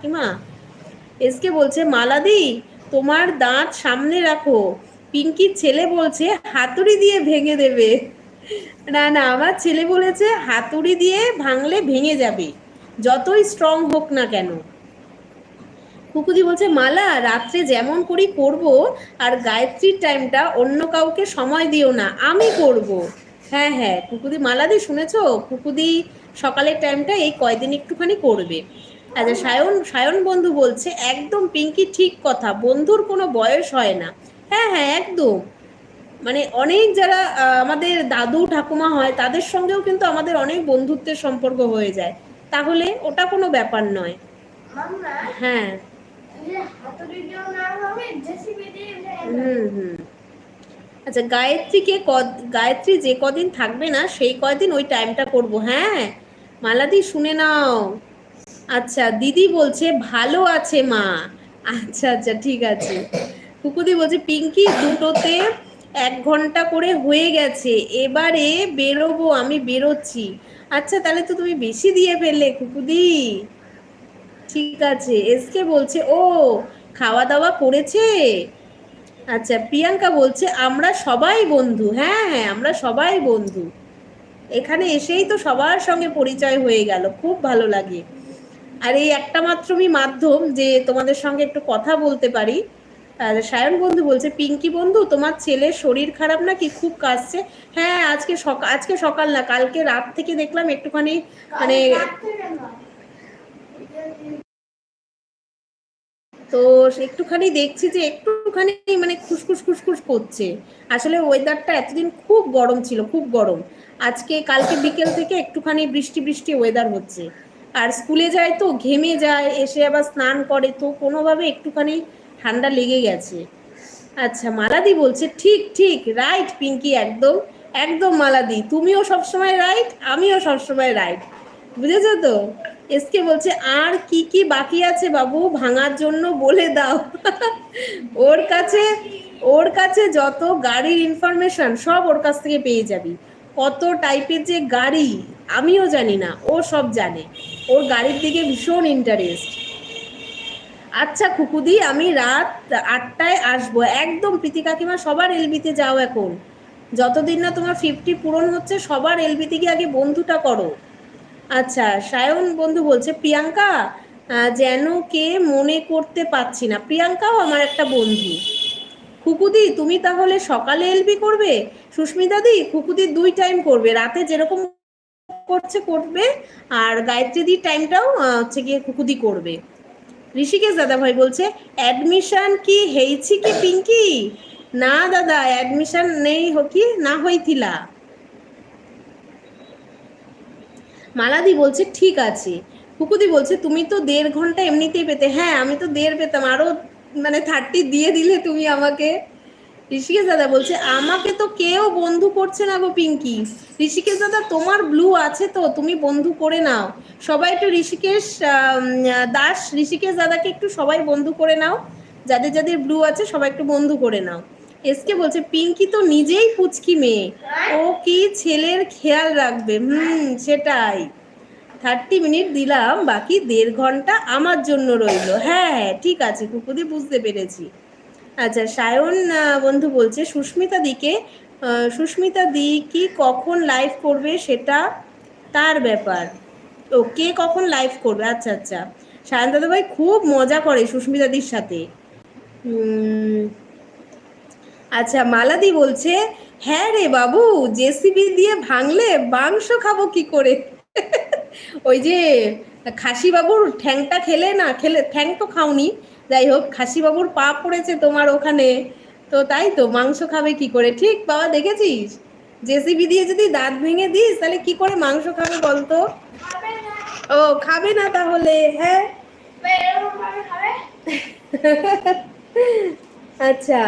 কাকিমা, এসকে বলছে, মালাদি, তোমার দাঁত সামনে রাখো। পিঙ্কির ছেলে বলছে, হাতুড়ি দিয়ে ভেঙে দেবে। না না, আমার ছেলে বলেছে, হাতুড়ি দিয়ে ভাঙলে ভেঙে যাবে। যতই স্ট্রং হোক না কেন। কুকুদি বলছে, মালা, রাত্রে যেমন করি করব, আর গায়ত্রীর টাইমটা অন্য কাউকে সময় দিও না, আমি করব। হ্যাঁ হ্যাঁ কুকুদি মালাদি শুনেছো? কুকুদি সকালের টাইমটা এই কয়দিন একটুখানি করবে। আচ্ছা সায়ন সায়ন বন্ধু বলছে, একদম পিঙ্কি ঠিক কথা, বন্ধুর কোনো বয়স হয় না। হ্যাঁ হ্যাঁ একদম। মানে অনেক যারা আমাদের দাদু, ঠাকুমা হয়, তাদের সঙ্গেও কিন্তু আমাদের অনেক বন্ধুত্বের সম্পর্ক হয়ে যায়। তাহলে ওটা কোনো ব্যাপার নয়। হ্যাঁ। হুম হুম। আচ্ছা গায়ত্রীকে গায়ত্রী যে কদিন থাকবে না, সেই কদিন ওই টাইমটা করব। হ্যাঁ মালাদি শুনে নাও। আচ্ছা দিদি বলছে, ভালো আছে মা। আচ্ছা আচ্ছা ঠিক আছে। কুকুদি বলছে, পিঙ্কি, দুটোতে এক ঘণ্টা করে হয়ে গেছে, এবারে বেরোবো, আমি বেরোচ্ছি। আচ্ছা তাহলে তো তুমি বেশি দিয়ে ফেললে কুকুদি ঠিক আছে এসকে বলছে, ও খাওয়া দাওয়া করেছে? আচ্ছা প্রিয়াঙ্কা বলছে, আমরা সবাই বন্ধু। হ্যাঁ হ্যাঁ আমরা সবাই বন্ধু। এখানে এসেই তো সবার সঙ্গে পরিচয় হয়ে গেল, খুব ভালো লাগে। আর এই একটা মাত্রই মাধ্যম যে তোমাদের সঙ্গে একটু কথা বলতে পারি। সায়ন বন্ধু বলছে, পিঙ্কি বন্ধু, তোমার ছেলের শরীর খারাপ নাকি? খুব কাশছে। হ্যাঁ আজকে সকাল আজকে সকাল না, কালকে রাত থেকে দেখলাম একটুখানি মানে না। তো একটুখানি দেখছি যে একটুখানি মানে খুসখুস খুসখুস করছে। আসলে ওয়েদারটা এতদিন খুব গরম ছিল, খুব গরম। আজকে, কালকে বিকেল থেকে একটুখানি বৃষ্টি বৃষ্টি ওয়েদার হচ্ছে। আর স্কুলে যায় তো, ঘেমে যায়, এসে আবার স্নান করে, তো কোনোভাবে একটুখানি ঠান্ডা লেগে গেছে। আচ্ছা মালাদি বলছে, ঠিক ঠিক রাইট পিঙ্কি, একদম একদম মালাদি, তুমিও সবসময় রাইট আমিও সবসময় রাইট বুঝেছ তো? এসকে বলছে, আর কি কি বাকি আছে বাবু? ভাঙার জন্য বলে দাও। ওর কাছে ওর কাছে যত গাড়ির ইনফরমেশন সব ওর কাছ থেকে পেয়ে যাবি। কত টাইপের যে গাড়ি, আমিও জানি না, ও সব জানে। ওর গাড়ির দিকে ভীষণ ইন্টারেস্ট আচ্ছা খুকুদি, আমি রাত আটটায় আসব। একদম প্রীতি কাকিমা, সবার এলবিতে যাও এখন। যতদিন না তোমার ফিফটি পূরণ হচ্ছে, সবার এলবিতে গিয়ে আগে বন্ধুটা করো। আচ্ছা সায়ন বন্ধু বলছে, প্রিয়াঙ্কা যেন কে মনে করতে পারছি না। প্রিয়াঙ্কাও আমার একটা বন্ধু। খুকুদি, তুমি তাহলে সকালে এলবি করবে? সুস্মিতাদি, খুকুদি দুই টাইম করবে। রাতে যেরকম করছে, করবে। আর গায়ত্রীদি টাইমটাও হচ্ছে গিয়ে খুকুদি করবে। ঋষিকেশ দাদা ভাই বলছে অ্যাডমিশন কি হেইছি কি পিঙ্কি? না দাদা অ্যাডমিশন নেই হকি না হইতিলা। মালাদি বলছে, ঠিক আছে। কুকুদি বলছে, তুমি তো দেড় ঘণ্টা এমনিতেই পেতে হ্যাঁ আমি তো দেড় পেতাম। আরও মানে থার্টি দিয়ে দিলে তুমি আমাকে। ঋষিকেশ দাদা বলছে, আমাকে তো কেউ বন্ধু করছে না গো পিঙ্কি। ঋষিকেশ দাদা, তোমার ব্লু আছে তো, তুমি বন্ধু করে নাও। সবাই একটু ঋষিকেশ দাস ঋষিকেশ দাদাকে একটু সবাই বন্ধু করে নাও। যাদের যাদের ব্লু আছে, সবাই একটু বন্ধু করে নাও। এসকে বলছে, পিঙ্কি তো নিজেই পুচকি মেয়ে। ও কি ছেলের খেয়াল রাখবে? হুম, সেটাই। থার্টি মিনিট দিলাম, বাকি দেড় ঘণ্টা আমার জন্য রইল। হ্যাঁ হ্যাঁ ঠিক আছে কুকুদি বুঝতে পেরেছি। আচ্ছা সায়ন বন্ধু বলছে, সুস্মিতা দিকে সুস্মিতা দি কি কখন লাইভ করবে সেটা তার ব্যাপার। ও কে কখন লাইভ করবে? আচ্ছা আচ্ছা। সায়ন দাদা ভাই খুব মজা করে সুস্মিতা দির সাথে। আচ্ছা মালাদি বলছে হ্যাঁ রে বাবু, জেসিবি দিয়ে ভাঙলে মাংস খাব কি করে? ওই যে খাসি বাবুর ঠ্যাংটা খেলে না, খেলে, ঠ্যাং তো খাওনি যাই হোক খাসি বাবুর পা পড়েছে তোমার ওখানে। তো তাই তো, মাংস খাবে কি করে? ঠিক, বাবা, দেখেছিস? জেসিবি দিয়ে যদি দাঁত ভেঙে দিস, তাহলে কি করে মাংস খাবে বলতো? ও, খাবে না তাহলে হ্যাঁ। আচ্ছা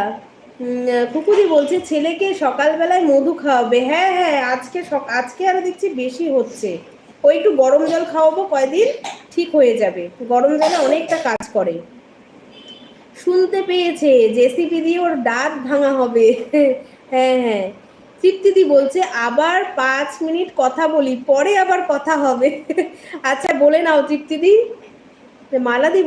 কুকুরি বলছে, ছেলেকে সকালবেলায় মধু খাওয়াবে। হ্যাঁ হ্যাঁ আজকে আজকে আরও দেখছি বেশি হচ্ছে। ওই একটু গরম জল খাওয়াবো, কয়দিন? ঠিক হয়ে যাবে। গরম জলে অনেকটা কাজ করে। শুনতে পেয়েছে, জেসিপি দিয়ে ওর দাঁত ভাঙা হবে। হ্যাঁ হ্যাঁ। তৃপ্তিদি বলছে, আবার পাঁচ মিনিট কথা বলি, পরে আবার কথা হবে। আচ্ছা বলে নাও তৃপ্তিদি। মালাদি